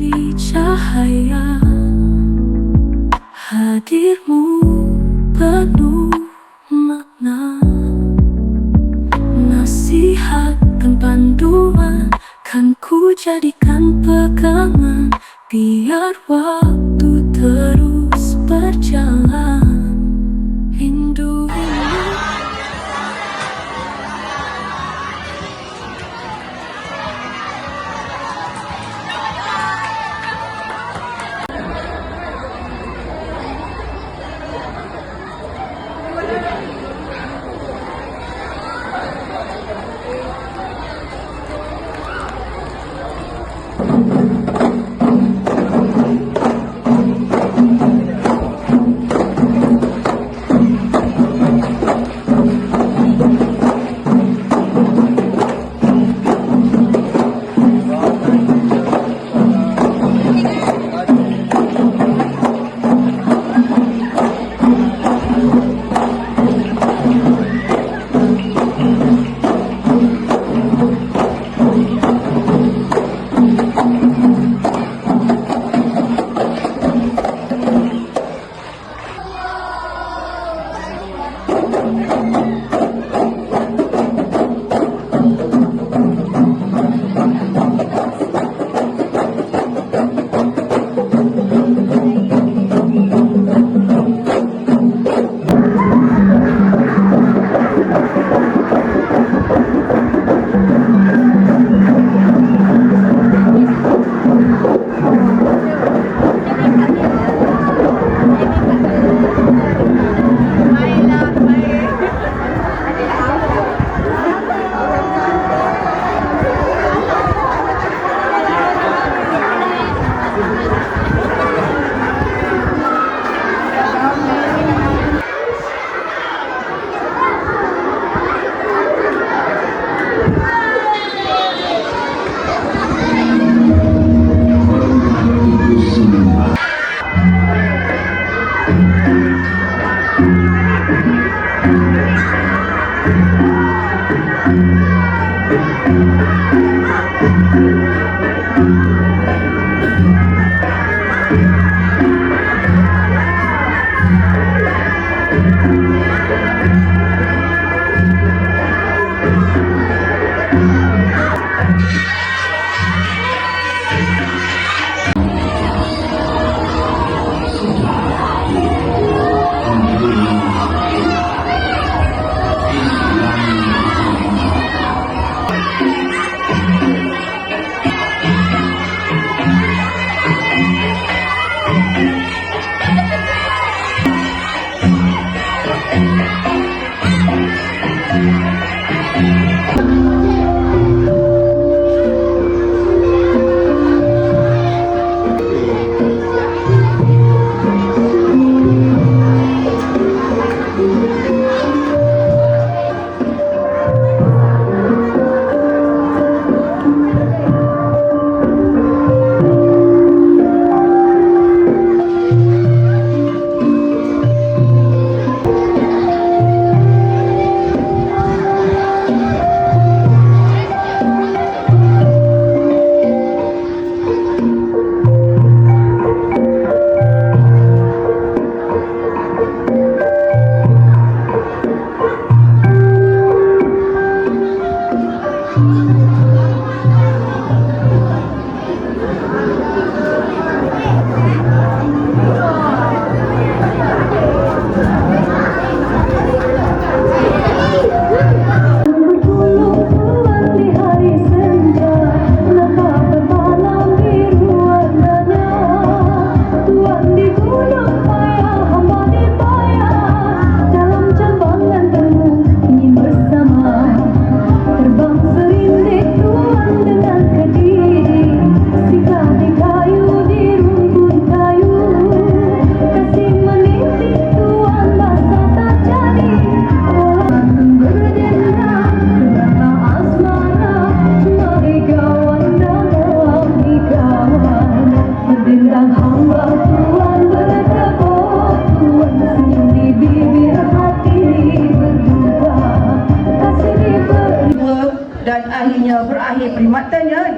di cahaya. Hadirmu penuh makna. Nasihat dan panduan Kan ku jadikan pegangan. Biar wajah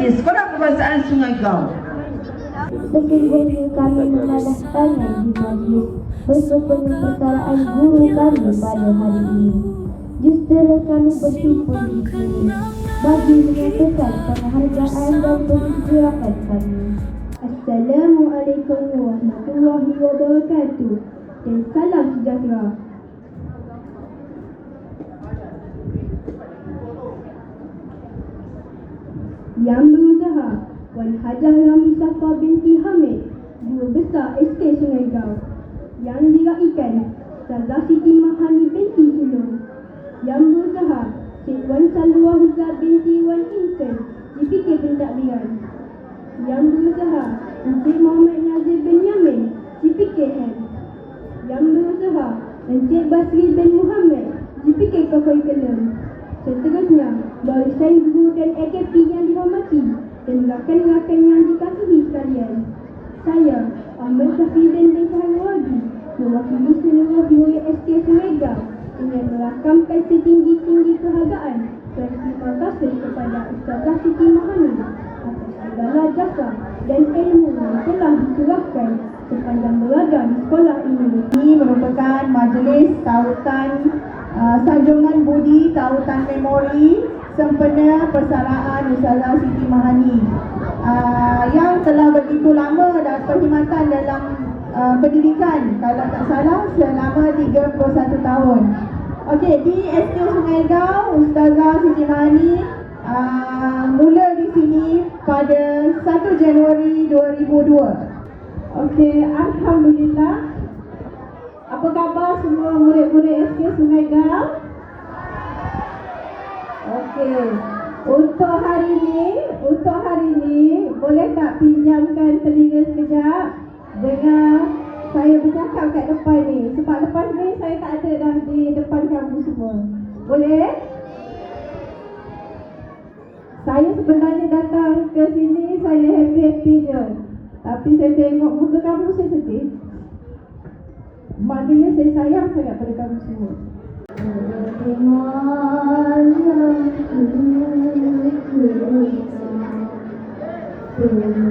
najis Korang kebasaan sungai kau Sesungguhnya kami menadahkannya di majlis Bentuk pembicaraan guru kami pada hari ini. Justru kami bersyukur di sini Bagi menyatakan penghargaan dan pengucapan kami. Assalamualaikum warahmatullahi wabarakatuh. Dan salam sejahtera. Yang berusaha Wan Hajah Rami Safa binti Hamid Guru Besar SK Sungai Gau. Yang diraikan Ustazah Siti Mahani binti Sulung Yang berusaha Cik Wan Salwa Hiza binti Wan Insan JPK Pentadbiran Yang berusaha Encik Muhammad Nazir bin Yamin JPK Hem Yang berusaha Encik Basri bin Muhammad JPK Kakoi Kelem Seterusnya, barisan guru dan AKP yang dihormati dan rakan-rakan yang dikasihi sekalian. Saya, Ahmad Syafidin bin Saharwadi, mewakili seluruh SK Semega dengan merakamkan setinggi-tinggi kehargaan dan terima kasih kepada Ustazah Siti Mahani atas segala jasa dan ilmu yang telah dicurahkan sepanjang berada di sekolah ini. Ini merupakan majlis tautan uh, sanjungan budi tautan memori sempena persaraan Ustazah Siti Mahani uh, yang telah begitu lama dan perkhidmatan dalam uh, pendidikan kalau tak salah selama 31 tahun. Okey, di SK Sungai Gau, Ustazah Siti Mahani uh, mula di sini pada 1 Januari 2002. Okey, Alhamdulillah. Apa khabar semua murid-murid SK Sungai Gau? Okey. Untuk hari ni, untuk hari ni, boleh tak pinjamkan telinga sekejap dengar saya bercakap kat depan ni. Sebab lepas ni saya tak ada dah di depan kamu semua. Boleh? Saya sebenarnya datang ke sini saya happy-happy je. Tapi saya tengok muka kamu saya sedih. Maknanya saya sayang sangat pada kamu semua. Urusan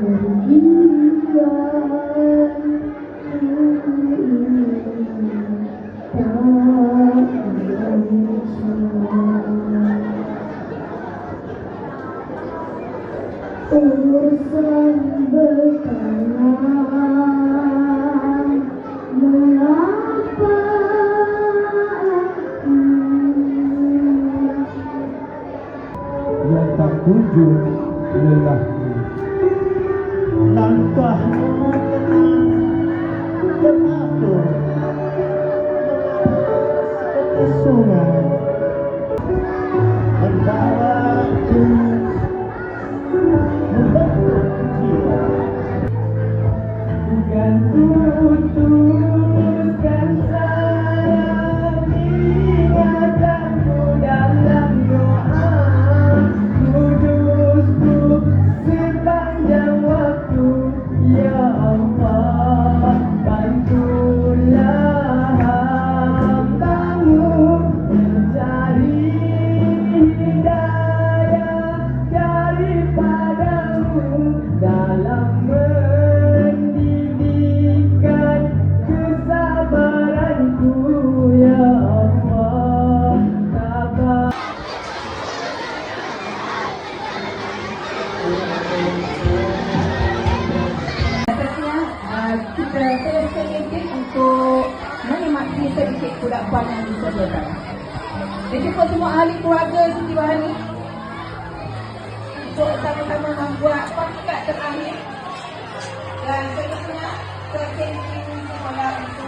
menikmati sedikit kudapan yang disediakan. Dan jumpa semua ahli keluarga Siti Bahani untuk sama-sama membuat pangkat terakhir. Dan seterusnya terkending kepada untuk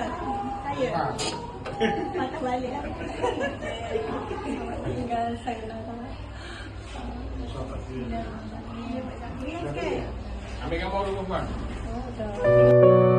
Saya Ha. patah balik. Tinggal saya nak Ambil gambar dulu tuan. tahu.